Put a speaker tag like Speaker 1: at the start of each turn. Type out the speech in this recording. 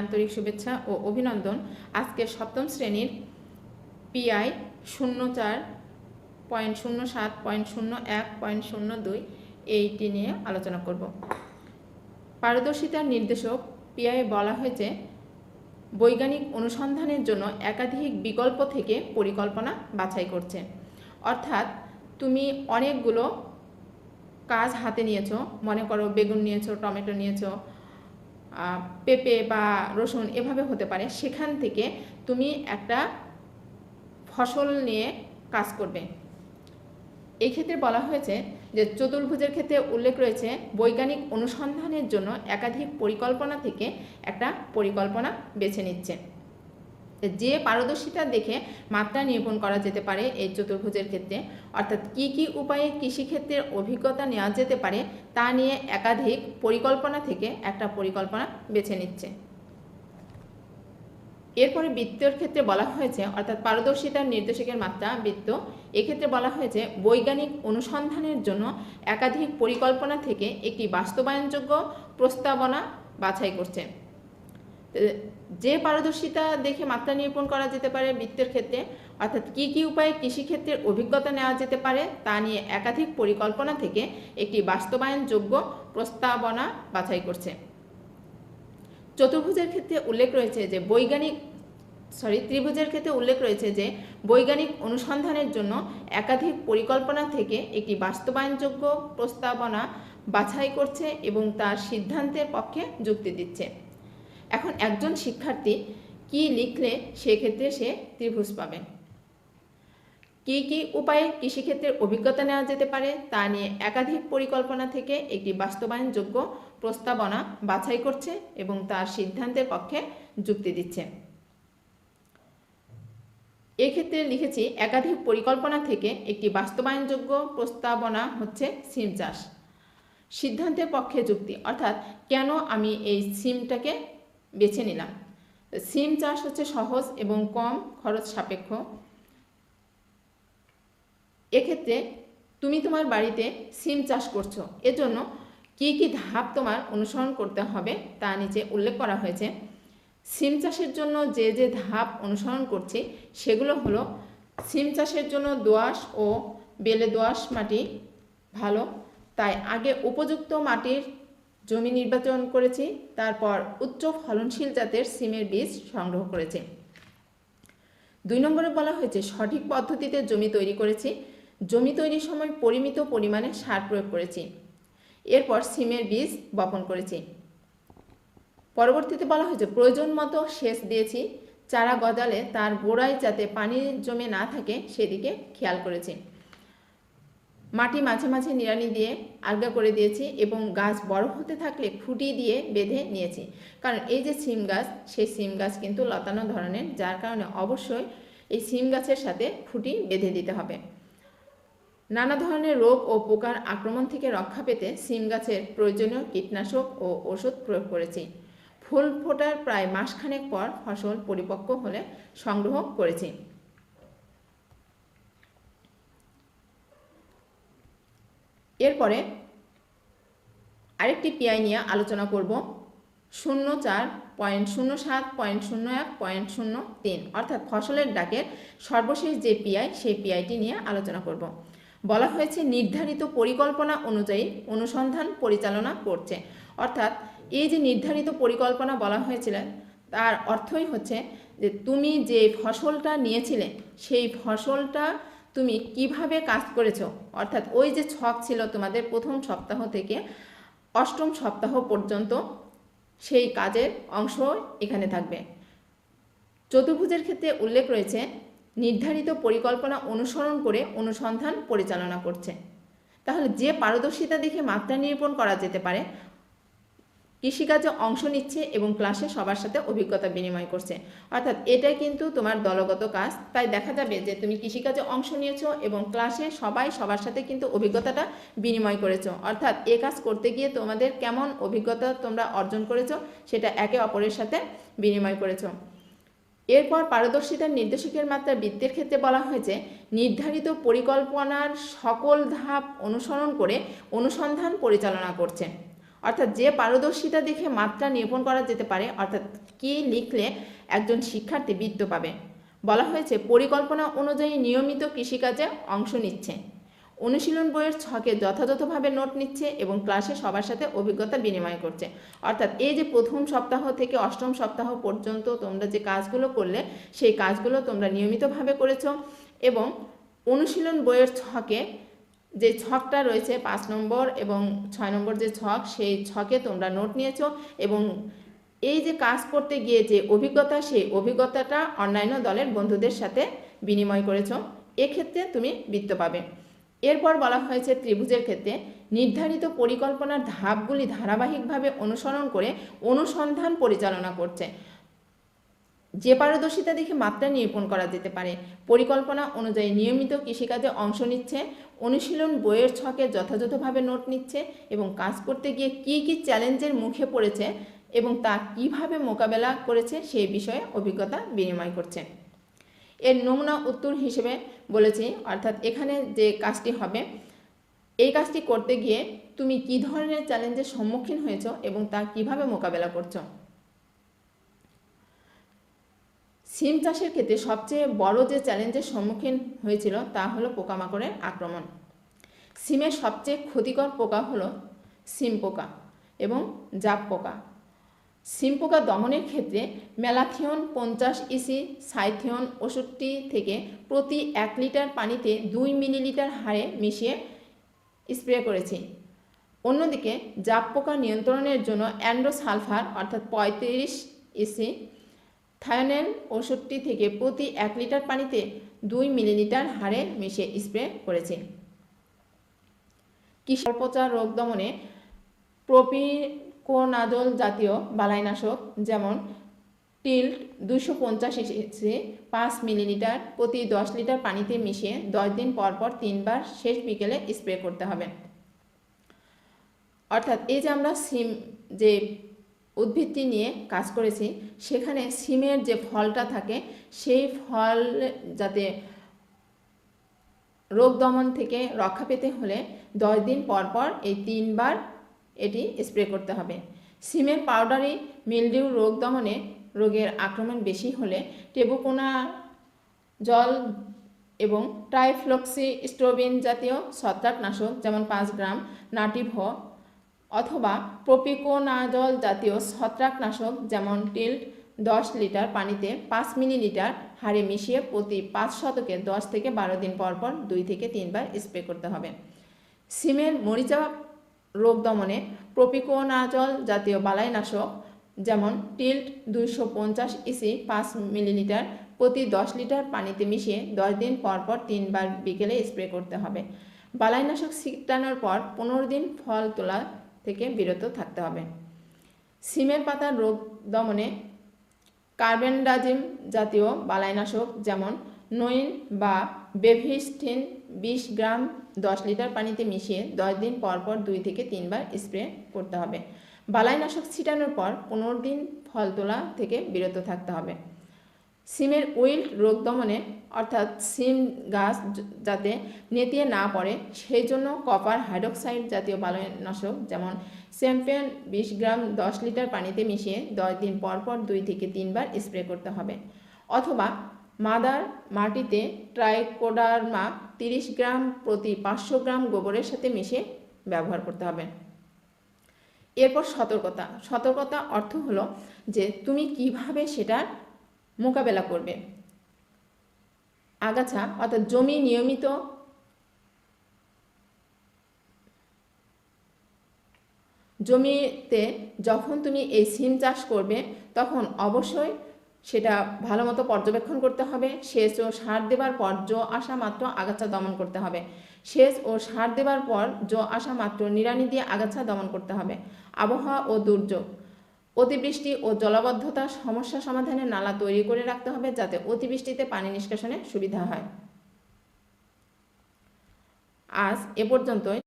Speaker 1: আন্তরিক শুভেচ্ছা ও অভিনন্দন। আজকে সপ্তম শ্রেণির পিআই শূন্য চার পয়েন্ট শূন্য সাত পয়েন্ট শূন্য এক পয়েন্ট শূন্য দুই এইটি নিয়ে আলোচনা করব। পারদর্শিতার নির্দেশক পিআই বলা হয়েছে, বৈজ্ঞানিক অনুসন্ধানের জন্য একাধিক বিকল্প থেকে পরিকল্পনা বাছাই করছে। অর্থাৎ তুমি অনেকগুলো কাজ হাতে নিয়েছো, মনে করো বেগুন নিয়েছো, টমেটো নিয়েছো পেঁপে বা রসুন এভাবে হতে পারে, সেখান থেকে তুমি একটা ফসল নিয়ে কাজ করবে। এই ক্ষেত্রে বলা হয়েছে যে চতুর্ভুজের ক্ষেত্রে উল্লেখ রয়েছে বৈজ্ঞানিক অনুসন্ধানের জন্য একাধিক পরিকল্পনা থেকে একটা পরিকল্পনা বেছে নিচ্ছে। যে পারদর্শিতা দেখে মাত্রা নিরূপণ করা যেতে পারে এই চতুর্ভুজের ক্ষেত্রে, অর্থাৎ কি কি উপায়ে কৃষিক্ষেত্রের অভিজ্ঞতা নেওয়া যেতে পারে তা নিয়ে একাধিক পরিকল্পনা থেকে একটা পরিকল্পনা বেছে নিচ্ছে। এরপরে বৃত্তের ক্ষেত্রে বলা হয়েছে, অর্থাৎ পারদর্শিতার নির্দেশকের মাত্রা বৃত্ত, এক্ষেত্রে বলা হয়েছে বৈজ্ঞানিক অনুসন্ধানের জন্য একাধিক পরিকল্পনা থেকে একটি বাস্তবায়নযোগ্য প্রস্তাবনা বাছাই করছে। যে পারদর্শিতা দেখে মাত্রা নিরূপণ করা যেতে পারে বৃত্তের ক্ষেত্রে, অর্থাৎ কি কি উপায়ে কৃষিক্ষেত্রের অভিজ্ঞতা নেওয়া যেতে পারে, তা নিয়ে একাধিক পরিকল্পনা থেকে একটি বাস্তবায়নযোগ্য প্রস্তাবনা বাছাই করছে। চতুর্ভুজের ক্ষেত্রে উল্লেখ রয়েছে যে বৈজ্ঞানিক সরি ত্রিভুজের ক্ষেত্রে উল্লেখ রয়েছে যে বৈজ্ঞানিক অনুসন্ধানের জন্য একাধিক পরিকল্পনা থেকে একটি বাস্তবায়নযোগ্য প্রস্তাবনা বাছাই করছে এবং তার সিদ্ধান্তের পক্ষে যুক্তি দিচ্ছে। এখন একজন শিক্ষার্থী কি লিখলে সেক্ষেত্রে সে ত্রিভুজ পাবে? কি কি উপায়ে কৃষিক্ষেত্রের অভিজ্ঞতা নেওয়া যেতে পারে তা নিয়ে একাধিক পরিকল্পনা থেকে একটি বাস্তবায়নযোগ্য প্রস্তাবনা বাছাই করছে এবং তার সিদ্ধান্তের পক্ষে যুক্তি দিচ্ছে। এক্ষেত্রে লিখেছি, একাধিক পরিকল্পনা থেকে একটি বাস্তবায়নযোগ্য প্রস্তাবনা হচ্ছে সিম চাষ। সিদ্ধান্তের পক্ষে যুক্তি, অর্থাৎ কেন আমি এই সিমটাকে বেছে নিলাম। সিম চাষ হচ্ছে সহজ এবং কম খরচ সাপেক্ষ। এক্ষেত্রে তুমি তোমার বাড়িতে সিম চাষ করছ। এজন্য কী কী ধাপ তোমার অনুসরণ করতে হবে তা নিচে উল্লেখ করা হয়েছে। সিম চাষের জন্য যে যে ধাপ অনুসরণ করছি, সেগুলো হলো সিম চাষের জন্য দোআঁশ ও বেলে দোআঁশ মাটি ভালো, তাই আগে উপযুক্ত মাটির জমি নির্বাচন করেছি, তারপর উচ্চ ফলনশীল জাতের সিমের বীজ সংগ্রহ করেছি। দুই নম্বরে বলা হয়েছে, সঠিক পদ্ধতিতে জমি তৈরি করেছি, জমি তৈরির সময় পরিমিত পরিমাণে সার প্রয়োগ করেছি, এরপর সিমের বীজ বপন করেছি। পরবর্তীতে বলা হয়েছে, প্রয়োজন মতো সেচ দিয়েছি, চারা গজালে তার গোড়ায় যাতে পানি জমে না থাকে, সেদিকে খেয়াল করেছি। মাটি মাঝে মাঝে নিড়ানি দিয়ে আলগা করে দিয়েছি এবং গাছ বড় হতে থাকলে খুঁটি দিয়ে বেঁধে নিয়েছি। কারণ এই যে সিম গাছ, সেই সিম গাছ কিন্তু লতানো ধরনের, যার কারণে অবশ্যই এই সিম গাছের সাথে খুঁটি বেঁধে দিতে হবে। নানা ধরনের রোগ ও পোকার আক্রমণ থেকে রক্ষা পেতে সিম গাছের প্রয়োজনীয় কীটনাশক ও ওষুধ প্রয়োগ করেছি। ফুল ফোটার প্রায় মাসখানেক পর ফসল পরিপক্ক হলে সংগ্রহ করেছি। এরপরে আরেকটি পিআই নিয়ে আলোচনা করব। শূন্য চার পয়েন্ট শূন্য সাত পয়েন্ট শূন্য এক পয়েন্ট শূন্য তিন অর্থাৎ ফসলের ডাকের সর্বশেষ যে পিআই সেই পিআইটি নিয়ে আলোচনা করব। বলা হয়েছে নির্ধারিত পরিকল্পনা অনুযায়ী অনুসন্ধান পরিচালনা করছে। অর্থাৎ এই যে নির্ধারিত পরিকল্পনা বলা হয়েছিল, তার অর্থই হচ্ছে যে তুমি যে ফসলটা নিয়েছিলে, সেই ফসলটা তুমি কীভাবে কাজ করেছ? অর্থাৎ ওই যে ছক ছিল তোমাদের প্রথম সপ্তাহ থেকে অষ্টম সপ্তাহ পর্যন্ত সেই কাজের অংশ এখানে থাকবে। চতুর্ভুজের ক্ষেত্রে উল্লেখ রয়েছে, নির্ধারিত পরিকল্পনা অনুসরণ করে অনুসন্ধান পরিচালনা করছে। তাহলে যে পারদর্শিতা দেখে মাত্রা নিরূপণ করা যেতে পারে কৃষিকাজে অংশ নিচ্ছে এবং ক্লাসে সবার সাথে অভিজ্ঞতা বিনিময় করছে। অর্থাৎ এটাই কিন্তু তোমার দলগত কাজ। তাই দেখা যাবে যে তুমি কৃষিকাজে অংশ নিয়েছো এবং ক্লাসে সবাই সবার সাথে কিন্তু অভিজ্ঞতাটা বিনিময় করেছ। অর্থাৎ এ কাজ করতে গিয়ে তোমাদের কেমন অভিজ্ঞতা তোমরা অর্জন করেছ, সেটা একে অপরের সাথে বিনিময় করেছ। এরপর পারদর্শিতার নির্দেশকের মাত্রা বৃত্তের ক্ষেত্রে বলা হয়েছে নির্ধারিত পরিকল্পনার সকল ধাপ অনুসরণ করে অনুসন্ধান পরিচালনা করছে। অর্থাৎ যে পারদর্শিতা দেখে মাত্রা নিরূপণ করা যেতে পারে, অর্থাৎ কি লিখলে একজন শিক্ষার্থী বৃত্ত পাবে? বলা হয়েছে, পরিকল্পনা অনুযায়ী নিয়মিত কৃষিকাজে অংশ নিচ্ছে। অনুশীলন বইয়ের ছকে যথাযথভাবে নোট নিচ্ছে এবং ক্লাসে সবার সাথে অভিজ্ঞতা বিনিময় করছে। অর্থাৎ এই যে প্রথম সপ্তাহ থেকে অষ্টম সপ্তাহ পর্যন্ত তোমরা যে কাজগুলো করলে, সেই কাজগুলো তোমরা নিয়মিতভাবে করেছ এবং অনুশীলন বইয়ের ছকে যে ছকটা রয়েছে পাঁচ নম্বর এবং ছয় নম্বর যে ছক, সেই ছকে তোমরা নোট নিয়েছো এবং এই যে কাজ করতে গিয়ে যে অভিজ্ঞতা, সেই অভিজ্ঞতাটা অন্যান্য দলের বন্ধুদের সাথে বিনিময় করেছ। এক্ষেত্রে তুমি বৃত্ত পাবে। এরপর বলা হয়েছে ত্রিভুজের ক্ষেত্রে নির্ধারিত পরিকল্পনার ধাপগুলি ধারাবাহিকভাবে অনুসরণ করে অনুসন্ধান পরিচালনা করছে। যে পারদর্শিতা দেখে মাত্রা নিরূপণ করা যেতে পারে। পরিকল্পনা অনুযায়ী নিয়মিত কৃষিকাজে অংশ নিচ্ছে, অনুশীলন বইয়ের ছকে যথাযথভাবে নোট নিচ্ছে এবং কাজ করতে গিয়ে কি কি চ্যালেঞ্জের মুখে পড়েছে এবং তা কীভাবে মোকাবেলা করেছে সেই বিষয়ে অভিজ্ঞতা বিনিময় করছে। এর নমুনা উত্তর হিসেবে বলেছি, অর্থাৎ এখানে যে কাজটি হবে, এই কাজটি করতে গিয়ে তুমি কি ধরনের চ্যালেঞ্জের সম্মুখীন হয়েছো এবং তা কীভাবে মোকাবেলা করছ? সিম চাষের ক্ষেত্রে সবচেয়ে বড় যে চ্যালেঞ্জের সম্মুখীন হয়েছিল তা হলো পোকামাকড়ের আক্রমণ। সিমের সবচেয়ে ক্ষতিকর পোকা হলো সিম পোকা এবং জাপ পোকা। সিম পোকা দমনের ক্ষেত্রে ম্যালাথিয়ন পঞ্চাশ ইসি, সাইথিয়ন ওষুধটি থেকে প্রতি এক লিটার পানিতে দুই মিলিলিটার হারে মিশিয়ে স্প্রে করেছি। অন্যদিকে জাপ পোকা নিয়ন্ত্রণের জন্য অ্যান্ড্রোসালফার অর্থাৎ পঁয়ত্রিশ ইসি থায়োনেল ওষুধটি থেকে প্রতি এক লিটার পানিতে দুই মিলিলিটার হারে মিশিয়ে স্প্রে করেছি। কিশোরপচা রোগ দমনে প্রোপিকোনাজল জাতীয় বালাইনাশক যেমন টিল্ট দুশো পঞ্চাশ ইসি পাঁচ মিলিলিটার প্রতি দশ লিটার পানিতে মিশিয়ে দশ দিন পর পর তিনবার শেষ বিকেলে স্প্রে করতে হবে। অর্থাৎ এই যে আমরা সিম যে উদ্ভিদটি নিয়ে কাজ করেছি। সেখানে সিমের যে ফলটা থাকে, সেই ফল যাতে রোগ দমন থেকে রক্ষা পেতে হলে দশ দিন পর পর এই তিনবার এটি স্প্রে করতে হবে। সিমের পাউডারি মিলডিউ রোগ দমনে রোগের আক্রমণ বেশি হলে টেবুকোনা, জল এবং ট্রাইফ্লক্সি স্ট্রোবিন জাতীয় ছত্রাকনাশক যেমন পাঁচ গ্রাম, নাটিভ অথবা প্রপিকোনাজল জাতীয় ছত্রাকনাশক যেমন টিল্ট দশ লিটার পানিতে পাঁচ মিলিলিটার হারে মিশিয়ে প্রতি পাঁচ শতকে দশ থেকে বারো দিন পর পর দুই থেকে তিনবার স্প্রে করতে হবে। সিমের মরিচা রোগ দমনে প্রপিকোনাজল জাতীয় বালাইনাশক যেমন টিল্ট দুইশো পঞ্চাশ ইসি পাঁচ মিলিলিটার প্রতি দশ লিটার পানিতে মিশিয়ে দশ দিন পর পর তিনবার বিকেলে স্প্রে করতে হবে। বালাইনাশক ছিটানোর পর পনেরো দিন ফল তোলা থেকে বিরত থাকতে হবে। সিমের পাতার রোগ দমনে কার্বেন্ডাজিম জাতীয় বালাইনাশক যেমন নইন বা বেভিস্টিন বিশ গ্রাম দশ লিটার পানিতে মিশিয়ে দশ দিন পর পর দুই থেকে তিনবার স্প্রে করতে হবে। বালাইনাশক ছিটানোর পর পনেরো দিন ফল তোলা থেকে বিরত থাকতে হবে। সিমের উইল্ট রোগ দমনে, অর্থাৎ সিম গাছ যাতে নেতিয়ে না পড়ে, সেই জন্য কপার হাইড্রোক্সাইড জাতীয় বালনাশক যেমন চ্যাম্পিয়ন বিশ গ্রাম দশ লিটার পানিতে মিশিয়ে দশ দিন পর পর দুই থেকে তিনবার স্প্রে করতে হবে। অথবা মাদার মাটিতে ট্রাইকোডারমা তিরিশ গ্রাম প্রতি পাঁচশো গ্রাম গোবরের সাথে মিশিয়ে ব্যবহার করতে হবে। এরপর সতর্কতা। সতর্কতা অর্থ হলো যে তুমি কীভাবে সেটার মোকাবেলা করবে। আগাছা অর্থাৎ জমি নিয়মিত জমিতে যখন তুমি এই সিম চাষ করবে, তখন অবশ্যই সেটা ভালো মতো পর্যবেক্ষণ করতে হবে। সেচ ও সার দেবার পর জো আসা মাত্র আগাছা দমন করতে হবে। সেচ ও সার দেবার পর জো আসা মাত্র নিড়ানি দিয়ে আগাছা দমন করতে হবে। আবহাওয়া ও দুর্যোগ। অতিবৃষ্টি ও জলাবদ্ধতার সমস্যা সমাধানে নালা তৈরি করে রাখতে হবে যাতে অতিবৃষ্টিতে পানি নিষ্কাশনে সুবিধা হয়। আজ এ পর্যন্তই।